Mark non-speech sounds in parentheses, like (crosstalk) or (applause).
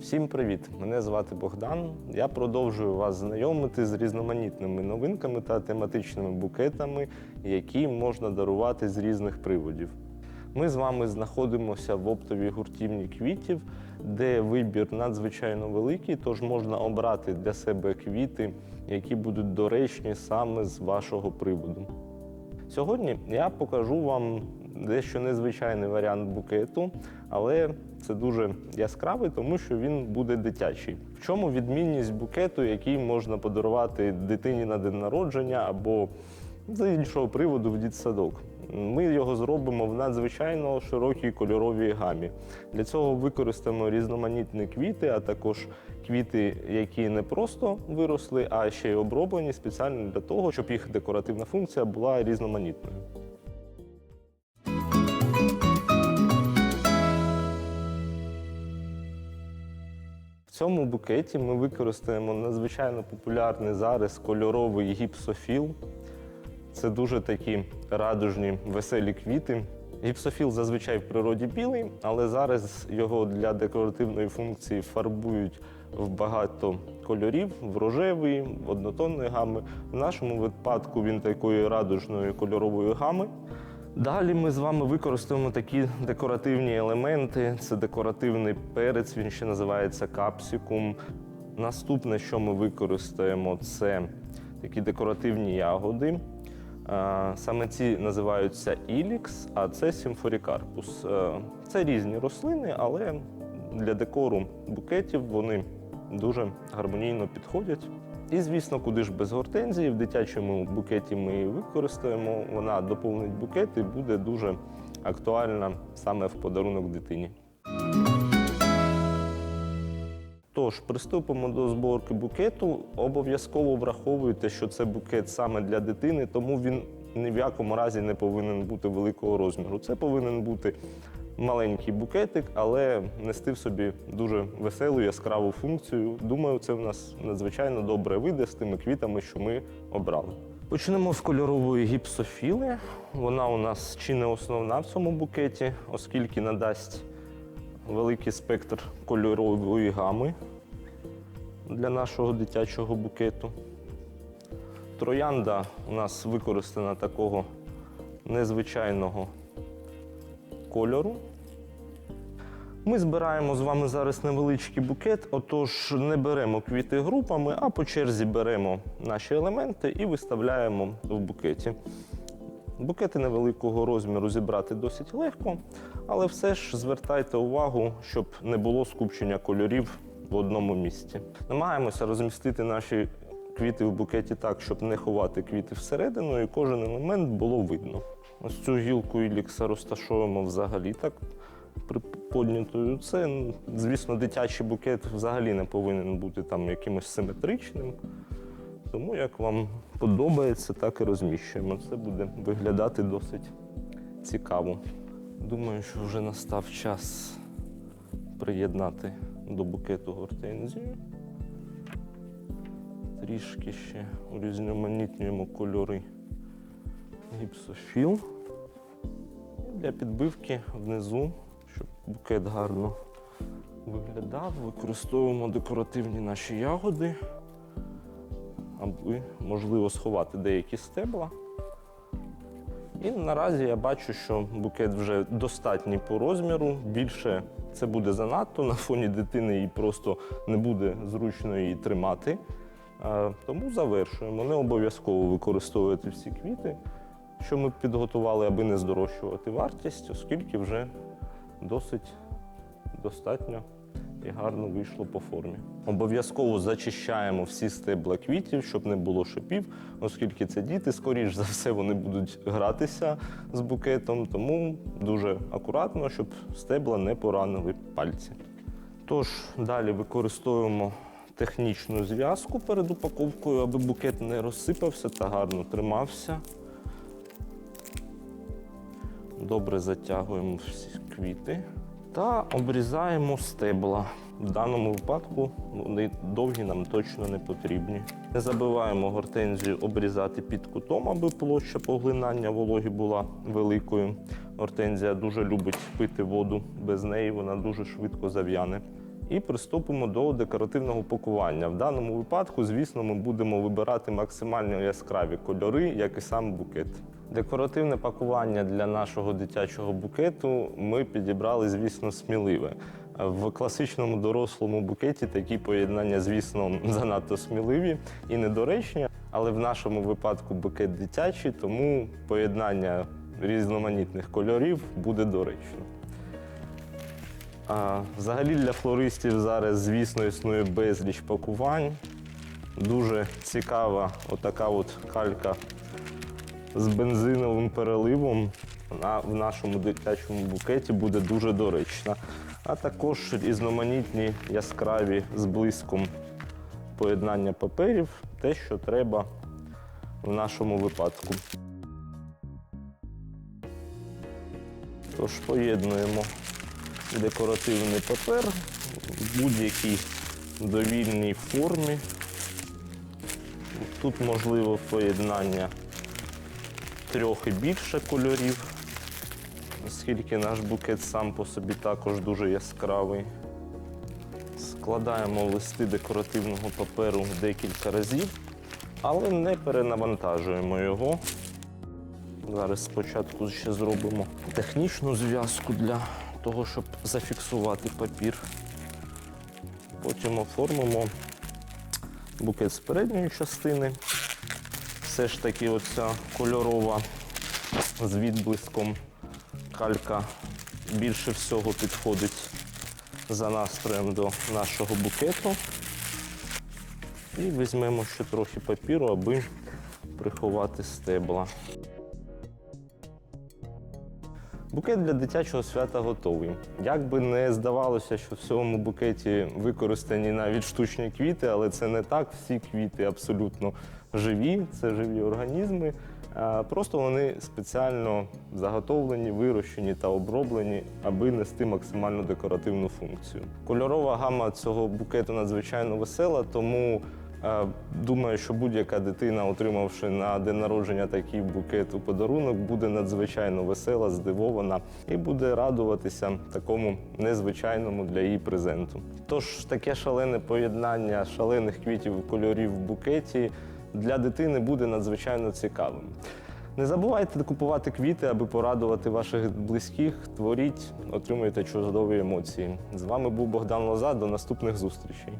Всім привіт! Мене звати Богдан. Я продовжую вас знайомити з різноманітними новинками та тематичними букетами, які можна дарувати з різних приводів. Ми з вами знаходимося в оптовій гуртівні квітів, де вибір надзвичайно великий, тож можна обрати для себе квіти, які будуть доречні саме з вашого приводу. Сьогодні я покажу вам дещо незвичайний варіант букету, але це дуже яскравий, тому що він буде дитячий. В чому відмінність букету, який можна подарувати дитині на день народження або з іншого приводу в дитсадок? Ми його зробимо в надзвичайно широкій кольоровій гамі. Для цього використаємо різноманітні квіти, а також квіти, які не просто виросли, а ще й оброблені спеціально для того, щоб їх декоративна функція була різноманітною. Цьому букеті ми використаємо надзвичайно популярний зараз кольоровий гіпсофіл. Це дуже такі радужні, веселі квіти. Гіпсофіл зазвичай в природі білий, але зараз його для декоративної функції фарбують в багато кольорів, в рожевий, в однотонної гами. В нашому випадку він такої радужної кольорової гами. Далі ми з вами використаємо такі декоративні елементи. Це декоративний перець, він ще називається капсикум. Наступне, що ми використаємо, це такі декоративні ягоди. Саме ці називаються ілікс, а це сімфорікарпус. Це різні рослини, але для декору букетів вони дуже гармонійно підходять. І, звісно, куди ж без гортензії, в дитячому букеті ми її використаємо. Вона доповнить букет і буде дуже актуальна саме в подарунок дитині. Тож, приступимо до зборки букету. Обов'язково враховуйте, що це букет саме для дитини, тому він ні в якому разі не повинен бути великого розміру. Це повинен бути маленький букетик, але нести в собі дуже веселу, яскраву функцію. Думаю, це в нас надзвичайно добре вийде з тими квітами, що ми обрали. Почнемо з кольорової гіпсофіли. Вона у нас чи не основна в цьому букеті, оскільки надасть великий спектр кольорової гами для нашого дитячого букету. Троянда у нас використана такого незвичайного кольору. Ми збираємо з вами зараз невеличкий букет, отож не беремо квіти групами, а по черзі беремо наші елементи і виставляємо в букеті. Букети невеликого розміру зібрати досить легко, але все ж звертайте увагу, щоб не було скупчення кольорів в одному місці. Намагаємося розмістити наші квіти в букеті так, щоб не ховати квіти всередину, і кожен елемент було видно. Ось цю гілку ілікса розташовуємо взагалі так приподнятою. Це, звісно, дитячий букет взагалі не повинен бути там якимось симетричним. Тому як вам подобається, так і розміщуємо. Це буде виглядати досить цікаво. Думаю, що вже настав час приєднати до букету гортензію. Трішки ще урізноманітнюємо кольори гіпсофіл. Для підбивки внизу, щоб букет гарно виглядав, використовуємо декоративні наші ягоди аби можливо сховати деякі стебла. І наразі я бачу, що букет вже достатній по розміру. Більше це буде занадто. На фоні дитини їй просто не буде зручно її тримати. Тому завершуємо. Не обов'язково використовувати всі квіти, що ми підготували, аби не здорожчувати вартість, оскільки вже досить достатньо і гарно вийшло по формі. Обов'язково зачищаємо всі стебла квітів, щоб не було шипів, оскільки це діти, скоріш за все, вони будуть гратися з букетом, тому дуже акуратно, щоб стебла не поранили пальці. Тож далі використовуємо технічну зв'язку перед упаковкою, аби букет не розсипався та гарно тримався. Добре затягуємо всі квіти та обрізаємо стебла. В даному випадку вони довгі нам точно не потрібні. Не забуваємо гортензію обрізати під кутом, аби площа поглинання вологи була великою. Гортензія дуже любить пити воду, без неї вона дуже швидко зав'яне. І приступимо до декоративного пакування. В даному випадку, звісно, ми будемо вибирати максимально яскраві кольори, як і сам букет. Декоративне пакування для нашого дитячого букету ми підібрали, звісно, сміливе. В класичному дорослому букеті такі поєднання, звісно, (laughs) занадто сміливі і недоречні, але в нашому випадку букет дитячий, тому поєднання різноманітних кольорів буде доречно. А, взагалі для флористів зараз, звісно, існує безліч пакувань. Дуже цікава отака от калька з бензиновим переливом на, в нашому дитячому букеті буде дуже доречна. А також різноманітні яскраві з блиском поєднання паперів, те, що треба в нашому випадку. Тож поєднуємо декоративний папер в будь-якій довільній формі. Тут можливо поєднання трьох і більше кольорів, оскільки наш букет сам по собі також дуже яскравий. Складаємо листи декоративного паперу декілька разів, але не перенавантажуємо його. Зараз спочатку ще зробимо технічну зв'язку для того, щоб зафіксувати папір. Потім оформимо букет з передньої частини. Все ж таки оця кольорова з відблиском калька більше всього підходить за настроєм до нашого букету. І візьмемо ще трохи папіру, аби приховати стебла. Букет для дитячого свята готовий. Як би не здавалося, що в цьому букеті використані навіть штучні квіти, але це не так. Всі квіти абсолютно живі, це живі організми. Просто вони спеціально заготовлені, вирощені та оброблені, аби нести максимальну декоративну функцію. Кольорова гама цього букету надзвичайно весела, тому Думаю, що будь-яка дитина, отримавши на день народження такий букет у подарунок, буде надзвичайно весела, здивована і буде радуватися такому незвичайному для її презенту. Тож таке шалене поєднання шалених квітів кольорів в букеті для дитини буде надзвичайно цікавим. Не забувайте купувати квіти, аби порадувати ваших близьких. Творіть, отримуйте чудові емоції. З вами був Богдан Лоза. До наступних зустрічей.